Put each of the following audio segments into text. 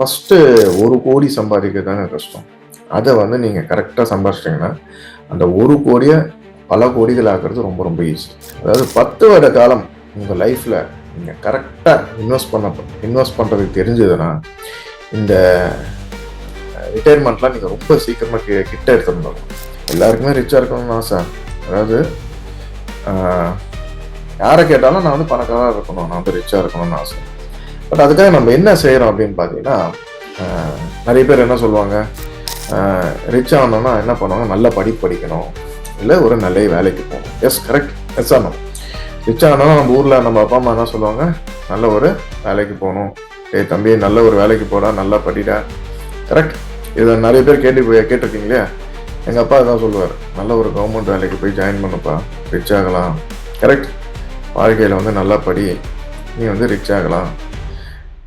First ஒரு கோடி சம்பாதிக்கிறது தாங்க கஷ்டம். அதை வந்து நீங்கள் கரெக்டாக சம்பாதிச்சிட்டிங்கன்னா அந்த ஒரு கோடியை பல கோடிகள் ஆக்குறது ரொம்ப ரொம்ப ஈஸி அதாவது பத்து வருட காலம் உங்கள் லைஃப்பில் நீங்கள் கரெக்டாக இன்வெஸ்ட் பண்ண இன்வெஸ்ட் பண்ணுறதுக்கு தெரிஞ்சதுன்னா இந்த ரிட்டையர்மெண்ட்லாம் நீங்கள் ரொம்ப சீக்கிரமாக கி கிட்ட எடுத்துருந்தோம் எல்லாருக்குமே ரிச்சாக இருக்கணும்னு ஆசை. அதாவது யாரை கேட்டாலும் நான் வந்து பணக்காராக இருக்கணும். நான் வந்து ரிச்சாக இருக்கணும்னு ஆசை. பட் அதுக்காக நம்ம என்ன செய்கிறோம் அப்படின்னு பார்த்தீங்கன்னா நிறைய பேர் என்ன சொல்லுவாங்க? ரிச் ஆனோம்னா என்ன பண்ணுவாங்க? நல்ல படிப்பு படிக்கணும். இல்லை ஒரு நல்ல வேலைக்கு போகணும். எஸ் கரெக்ட் எஸ் ஆகணும் ரிச் ஆனோம்னா நம்ம ஊரில் நம்ம அப்பா அம்மா என்ன சொல்லுவாங்க? நல்ல ஒரு வேலைக்கு போகணும். ஏய் தம்பி நல்ல ஒரு வேலைக்கு போடா நல்லா படிடா. கரெக்ட் இதை நிறைய பேர் கேட்டு கேட்டிருக்கீங்க இல்லையா எங்கள் அப்பா தான் சொல்லுவார். நல்ல ஒரு கவர்மெண்ட் வேலைக்கு போய் ஜாயின் பண்ணுப்பா. ரிச் ஆகலாம். கரெக்ட் வாழ்க்கையில் வந்து நல்லா படி. நீ வந்து ரிச் ஆகலாம்.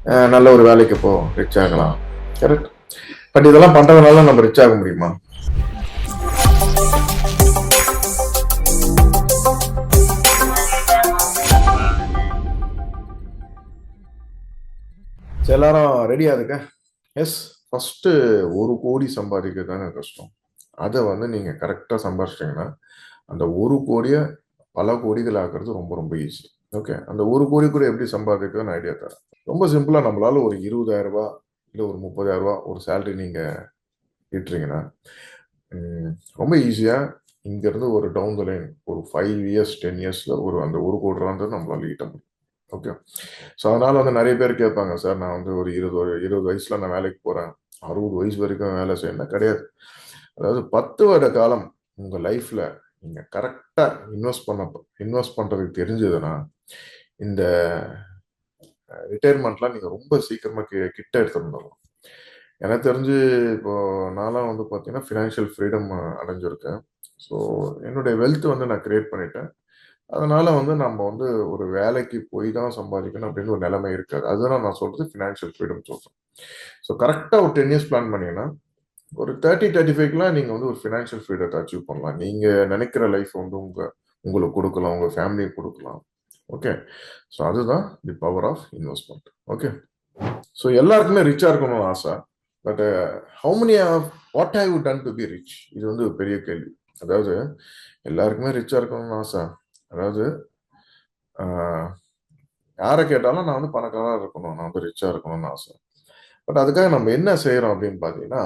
நல்ல ஒரு வேலைக்கு போ ரிச் ஆகலாம். கரெக்ட் பட் இதெல்லாம் பண்ணுறதுனால நம்ம ரிச் ஆக முடியுமா? சரி, எல்லாரும் ரெடியா இருக்க? எஸ் ஃபஸ்ட்டு ஒரு கோடி சம்பாதிக்கிறது தாங்க கஷ்டம். அதை வந்து நீங்கள் கரெக்டாக சம்பாதிச்சிட்டிங்கன்னா அந்த ஒரு கோடியை பல கோடிகள் ஆக்குறது ரொம்ப ரொம்ப ஈஸி ஓகே அந்த ஒரு கோடி கூட எப்படி சம்பாதிக்கிறதுன்னு ஐடியா தரேன். ரொம்ப சிம்பிளாக நம்மளால ஒரு இருபதாயிரம் ரூபா இல்லை ஒரு முப்பதாயிரம் ரூபா ஒரு சேலரி நீங்கள் ஈட்டுறீங்கன்னா ரொம்ப ஈஸியாக இங்கேருந்து ஒரு டவுன் த லைன் ஒரு ஃபைவ் இயர்ஸ் டென் இயர்ஸில் ஒரு அந்த ஒரு கோடி ரூபான்றது நம்மளால ஈட்ட முடியும். ஓகே ஸோ அதனால் வந்து நிறைய பேர் கேட்பாங்க சார் நான் வந்து ஒரு இருபது இருபது வயசில் நான் வேலைக்கு போகிறேன் அறுபது வயசு வரைக்கும் வேலை செய்யணும் கிடையாது. அதாவது பத்து வருட காலம் உங்கள் லைஃப்பில் நீங்கள் கரெக்டாக இன்வெஸ்ட் பண்ண இன்வெஸ்ட் பண்ணுறதுக்கு தெரிஞ்சதுன்னா இந்த ரிட்டையர்மெண்ட்லாம் நீங்கள் ரொம்ப சீக்கிரமாக கி கிட்ட எடுத்துருந்துடலாம் எனக்கு தெரிஞ்சு இப்போ நான்லாம் வந்து பார்த்தீங்கன்னா ஃபினான்ஷியல் ஃப்ரீடம் அடைஞ்சிருக்கேன். ஸோ என்னுடைய வெல்த் வந்து நான் கிரியேட் பண்ணிட்டேன். அதனால வந்து நம்ம வந்து ஒரு வேலைக்கு போய் தான் சம்பாதிக்கணும் அப்படின்னு ஒரு நிலைமை இருக்காது. அதுதான் நான் சொல்றது ஃபினான்ஷியல் ஃப்ரீடம் சொல்றேன். ஸோ கரெக்டாக ஒரு டென் இயர்ஸ் பிளான் பண்ணீங்கன்னா ஒரு தேர்ட்டி தேர்ட்டி ஃபைவ்க்குலாம் நீங்கள் வந்து ஒரு ஃபினான்ஷியல் ஃப்ரீடத்தை அச்சீவ் பண்ணலாம். நீங்கள் நினைக்கிற லைஃப் வந்து உங்கள் உங்களுக்கு கொடுக்கலாம். உங்கள் ஃபேமிலியை கொடுக்கலாம். ஓகே ஸோ அதுதான் the power of investment okay so எல்லாருக்குமே ரிச்சாக இருக்கணும்னு ஆசை. But how many of what have you done to be rich இது வந்து ஒரு பெரிய கேள்வி. அதாவது எல்லாருக்குமே ரிச்சாக இருக்கணும்னு ஆசை. அதாவது யாரை கேட்டாலும் நான் வந்து பணக்காராக இருக்கணும். நான் வந்து ரிச்சாக இருக்கணும்னு ஆசை. பட் அதுக்காக நம்ம என்ன செய்கிறோம் அப்படின்னு பார்த்தீங்கன்னா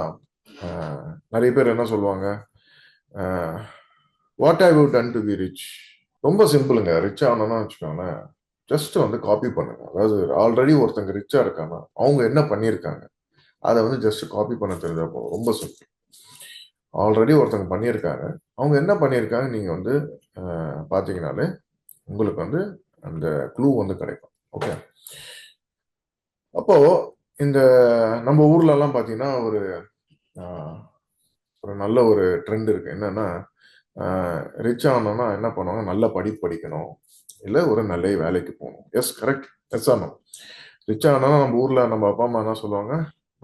நிறைய பேர் என்ன சொல்லுவாங்க? What have you done to be rich ரொம்ப சிம்பிளுங்க. ரிச் ஆகணும்னு வச்சுக்கோங்களேன் ஜஸ்ட் வந்து காப்பி பண்ணுங்க. அதாவது ஆல்ரெடி ஒருத்தங்க ரிச்சா இருக்காங்க. அவங்க என்ன பண்ணியிருக்காங்க? அதை வந்து ஜஸ்ட் காப்பி பண்ண தெரிஞ்சா போதும். ரொம்ப சிம்பிள் ஆல்ரெடி ஒருத்தங்க பண்ணியிருக்காங்க. அவங்க என்ன பண்ணியிருக்காங்க? நீங்க வந்து பார்த்தீங்கனாலே உங்களுக்கு வந்து அந்த க்ளூ வந்து கிடைக்கும். ஓகே அப்போ இந்த நம்ம ஊர்லலாம் பார்த்தீங்கன்னா ஒரு ஒரு நல்ல ஒரு ட்ரெண்ட் இருக்கு. என்னன்னா ரிச் ஆகணும்னா என்ன பண்ணுவாங்க? நல்ல படிப்பு படிக்கணும். இல்லை ஒரு நல்ல வேலைக்கு போகணும். எஸ் கரெக்ட் எஸ் ஆனோம் ரிச் ஆகணும்னா நம்ம ஊரில் நம்ம அப்பா அம்மா என்ன சொல்லுவாங்க?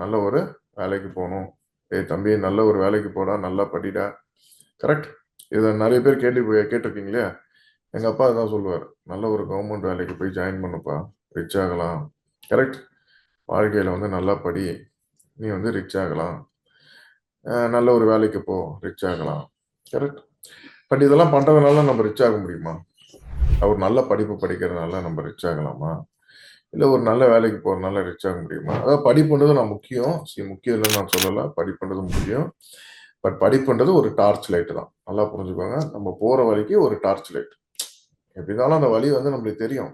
நல்ல ஒரு வேலைக்கு போகணும். ஏய் தம்பி நல்ல ஒரு வேலைக்கு போடா நல்லா படிடா. கரெக்ட் இதை நிறைய பேர் கேட்டு கேட்டிருக்கீங்களே எங்கள் அப்பா தான் சொல்லுவார். நல்ல ஒரு கவர்மெண்ட் வேலைக்கு போய் ஜாயின் பண்ணுப்பா. ரிச் ஆகலாம். கரெக்ட் வாழ்க்கையில் வந்து நல்லா படி. நீ வந்து ரிச் ஆகலாம். நல்ல ஒரு வேலைக்கு போ. ரிச் ஆகலாம். கரெக்ட் பட் இதெல்லாம் பண்றதுனால நம்ம ரிச் ஆக முடியுமா? ஒரு நல்ல படிப்பு படிக்கிறதுனால நம்ம ரிச் ஆகலாமா? இல்லை ஒரு நல்ல வேலைக்கு போகிறதுனால ரிச் ஆக முடியுமா? அதாவது படிப்புன்றது நான் முக்கியம். சரி முக்கியம் இல்லைன்னு நான் சொல்லலை. படிப்புன்றது முக்கியம். பட் படிப்புன்றது ஒரு டார்ச் லைட்டு தான். நல்லா புரிஞ்சுக்கோங்க. நம்ம போகிற வழிக்கு ஒரு டார்ச் லைட் எப்படி இருந்தாலும் அந்த வழி வந்து நம்மளுக்கு தெரியும்.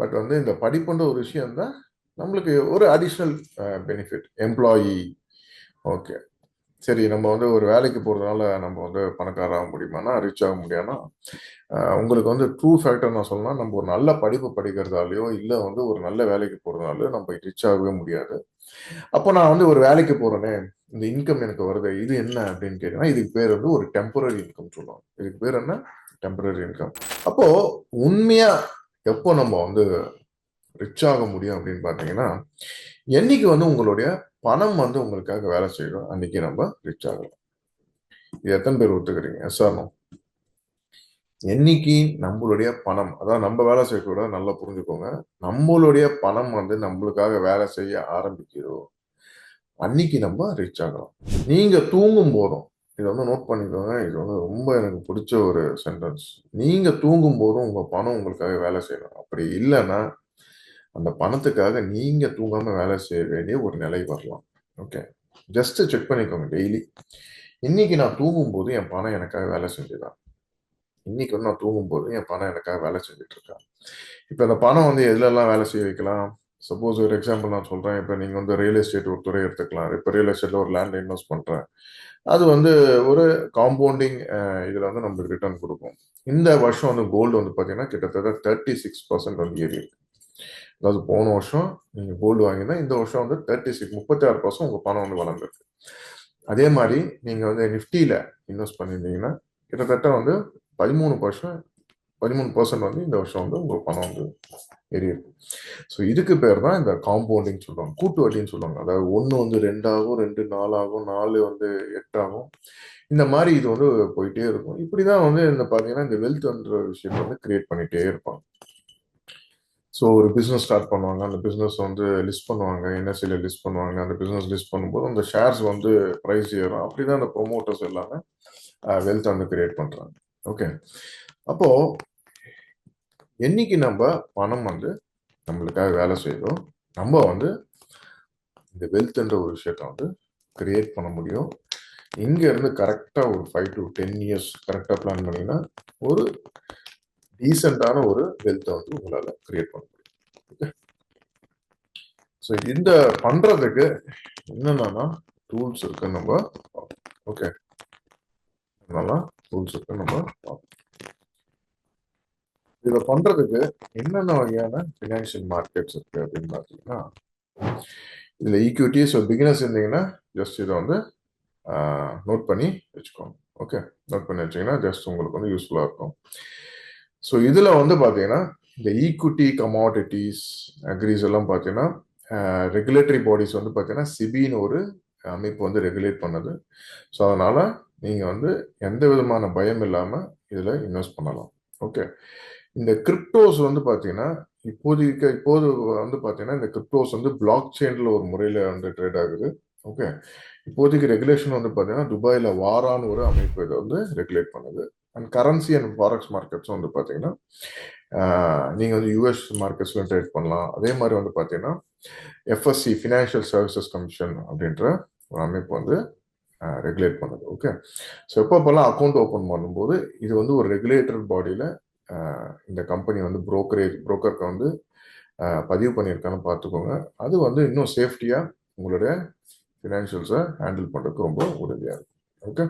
பட் வந்து இந்த படிப்புன்ற ஒரு விஷயம் தான் நம்மளுக்கு ஒரு அடிஷ்னல் பெனிஃபிட் எம்ப்ளாயி ஓகே சரி நம்ம வந்து ஒரு வேலைக்கு போகிறதுனால நம்ம வந்து பணக்காராக முடியுமானா ரிச் ஆக முடியாதுன்னா உங்களுக்கு வந்து ட்ரூ ஃபேக்டர் நான் சொல்லலாம் நம்ம ஒரு நல்ல படிப்பு படிக்கிறதாலையோ இல்லை வந்து ஒரு நல்ல வேலைக்கு போகிறதுனாலயோ நம்ம ரிச் ஆகவே முடியாது. அப்போ நான் வந்து ஒரு வேலைக்கு போகிறேனே இந்த இன்கம் எனக்கு வருது இது என்ன அப்படின்னு கேட்டீங்கன்னா இதுக்கு பேர் வந்து ஒரு டெம்பரரி இன்கம் சொல்லுவாங்க. இதுக்கு பேர் என்ன? டெம்பரரி இன்கம் அப்போது உண்மையாக எப்போ நம்ம வந்து ரிச் ஆக முடியும் அப்படின்னு பார்த்தீங்கன்னா என்னைக்கு வந்து உங்களுடைய பணம் வந்து உங்களுக்காக வேலை செய்யணும். அன்னைக்கு நம்ம ரிச் ஆகலாம் இது எத்தனை பேர் ஒத்துக்கிறீங்க? எஸ் என்னைக்கு நம்மளுடைய பணம் அதான் நம்ம வேலை செய்யக்கூடாது நல்லா புரிஞ்சுக்கோங்க. நம்மளுடைய பணம் வந்து நம்மளுக்காக வேலை செய்ய ஆரம்பிக்கிறோம். அன்னைக்கு நம்ம ரீச் ஆகலாம் நீங்க தூங்கும் போதும் இதை வந்து நோட் பண்ணிக்கோங்க. இது வந்து ரொம்ப எனக்கு பிடிச்ச ஒரு சென்டென்ஸ் நீங்க தூங்கும் போதும் உங்க பணம் உங்களுக்காக வேலை செய்யணும். அப்படி இல்லைன்னா அந்த பணத்துக்காக நீங்க தூங்காம வேலை செய்ய வேண்டிய ஒரு நிலை வரலாம். ஓகே ஜஸ்ட் செக் பண்ணிக்கோங்க டெய்லி இன்னைக்கு நான் தூங்கும் போது என் பணம் எனக்காக வேலை செஞ்சுதான் இன்னைக்கு வந்து நான் தூங்கும் போது என் பணம் எனக்காக வேலை செஞ்சுட்டு இருக்கா இப்போ அந்த பணம் வந்து எதுலெல்லாம் வேலை செய்ய வைக்கலாம்? சப்போஸ் ஒரு எக்ஸாம்பிள் நான் சொல்கிறேன் இப்போ நீங்கள் வந்து ரியல் எஸ்டேட் ஒரு துறை எடுத்துக்கலாம். இப்போ ரியல் எஸ்டேட்டில் ஒரு லேண்ட் இன்வெஸ்ட் பண்ணுறேன் அது வந்து ஒரு காம்பவுண்டிங் இதில் வந்து நம்மளுக்கு ரிட்டர்ன் கொடுக்கும். இந்த வருஷம் வந்து கோல்டு வந்து பார்த்தீங்கன்னா கிட்டத்தட்ட தேர்ட்டி சிக்ஸ் பர்சன்ட் வந்து ஏறி இருக்கு. அதாவது போன வருஷம் நீங்கள் கோல்டு வாங்கினா இந்த வருஷம் வந்து தேர்ட்டி சிக்ஸ் முப்பத்தி ஆறு பர்சன்ட் உங்கள் பணம் வந்து வளர்ந்துருக்கு. அதே மாதிரி நீங்கள் வந்து நிஃப்டியில் இன்வெஸ்ட் பண்ணியிருந்தீங்கன்னா கிட்டத்தட்ட வந்து பதிமூணு பர்சன்ட் பதிமூணு பர்சன்ட் வந்து இந்த வருஷம் வந்து உங்கள் பணம் வந்து எரியிருக்கு ஸோ இதுக்கு பேர் தான் இந்த காம்பவுண்டிங் சொல்லுவாங்க கூட்டு வட்டின்னு சொல்லுவாங்க. அதாவது ஒன்று வந்து ரெண்டாகும் ரெண்டு நாலாகும் நாலு வந்து எட்டாகும். இந்த மாதிரி இது வந்து போயிட்டே இருக்கும். இப்படி தான் வந்து இந்த பார்த்தீங்கன்னா இந்த வெல்த்ன்ற விஷயத்தை வந்து கிரியேட் பண்ணிகிட்டே இருப்பாங்க. ஸோ ஒரு பிஸ்னஸ் ஸ்டார்ட் பண்ணுவாங்க. அந்த பிஸ்னஸ் வந்து லிஸ்ட் பண்ணுவாங்க. என்எஸ்சியில் லிஸ்ட் பண்ணுவாங்க. அந்த பிஸ்னஸ் லிஸ்ட் பண்ணும்போது அந்த ஷேர்ஸ் வந்து ப்ரைஸ் ஏறும். அப்படி தான் அந்த ப்ரொமோட்டர்ஸ் எல்லாமே வெல்த் வந்து கிரியேட் பண்ணுறாங்க ஓகே அப்போ என்னைக்கு நம்ம பணம் வந்து நம்மளுக்காக வேலை செய்தோம் நம்ம வந்து இந்த வெல்த்ன்ற ஒரு விஷயத்த வந்து கிரியேட் பண்ண முடியும். இங்கேருந்து கரெக்டாக ஒரு ஃபைவ் டு டென் இயர்ஸ் கரெக்டாக பிளான் பண்ணிங்கன்னா ஒரு டீசெண்டான ஒரு வெல்த்தை வந்து உங்களால் கிரியேட் பண்ண முடியும். ஸோ இந்த பண்றதுக்கு என்னென்னா டூல்ஸ் இருக்கு நம்ம ஓகே என்னெல்லாம் டூல்ஸ் இருக்கு நம்ம பார்ப்போம். இதை பண்ணுறதுக்கு என்னென்ன வகையான ஃபினான்ஷியல் மார்க்கெட்ஸ் இருக்கு அப்படின்னு பார்த்தீங்கன்னா இதில் ஈக்விட்டி ஸோ பிகினர்ஸ் இருந்தீங்கன்னா ஜஸ்ட் இதை வந்து நோட் பண்ணி வச்சுக்கோங்க. ஓகே நோட் பண்ணி வச்சீங்கன்னா ஜஸ்ட் உங்களுக்கு வந்து யூஸ்ஃபுல்லாக இருக்கும். ஸோ இதில் வந்து பார்த்தீங்கன்னா இந்த ஈக்விட்டி கமாடிட்டிஸ் அக்ரிஸ் எல்லாம் பார்த்தீங்கன்னா ரெகுலேட்டரி பாடிஸ் வந்து பார்த்தீங்கன்னா சிபின்னு ஒரு அமைப்பு வந்து ரெகுலேட் பண்ணுது. ஸோ அதனால் நீங்கள் வந்து எந்த விதமான பயம் இல்லாமல் இதில் இன்வெஸ்ட் பண்ணலாம். ஓகே இந்த கிரிப்டோஸ் வந்து பார்த்தீங்கன்னா இப்போதைக்கு இப்போது வந்து பார்த்தீங்கன்னா இந்த கிரிப்டோஸ் வந்து பிளாக் செயின்ல ஒரு முறையில் வந்து ட்ரேட் ஆகுது. ஓகே இப்போதைக்கு ரெகுலேஷன் வந்து பார்த்தீங்கன்னா துபாயில் வாரான்னு ஒரு அமைப்பு இதை வந்து ரெகுலேட் பண்ணுது. அண்ட் கரன்சி அண்ட் ஃபாரெக்ஸ் மார்க்கெட்ஸும் வந்து பார்த்தீங்கன்னா நீங்கள் வந்து யூஎஸ் மார்க்கெட்ஸ்லையும் ட்ரேட் பண்ணலாம். அதே மாதிரி வந்து பார்த்தீங்கன்னா எஃப்எஸ்சி ஃபினான்ஷியல் சர்வீசஸ் கமிஷன் அப்படின்ற ஒரு அமைப்பு வந்து ரெகுலேட் பண்ணுது. ஓகே ஸோ எப்பப்பெல்லாம் அக்கௌண்ட் ஓப்பன் பண்ணும்போது இது வந்து ஒரு ரெகுலேட்டர் பாடியில் இந்த கம்பெனி வந்து புரோக்கரேஜ் புரோக்கருக்கு வந்து பதிவு பண்ணியிருக்கான்னு பார்த்துக்கோங்க. அது வந்து இன்னும் சேஃப்டியாக உங்களுடைய ஃபினான்ஷியல்ஸை ஹேண்டில் பண்ணுறதுக்கு ரொம்ப உதவியாக இருக்கும். ஓகே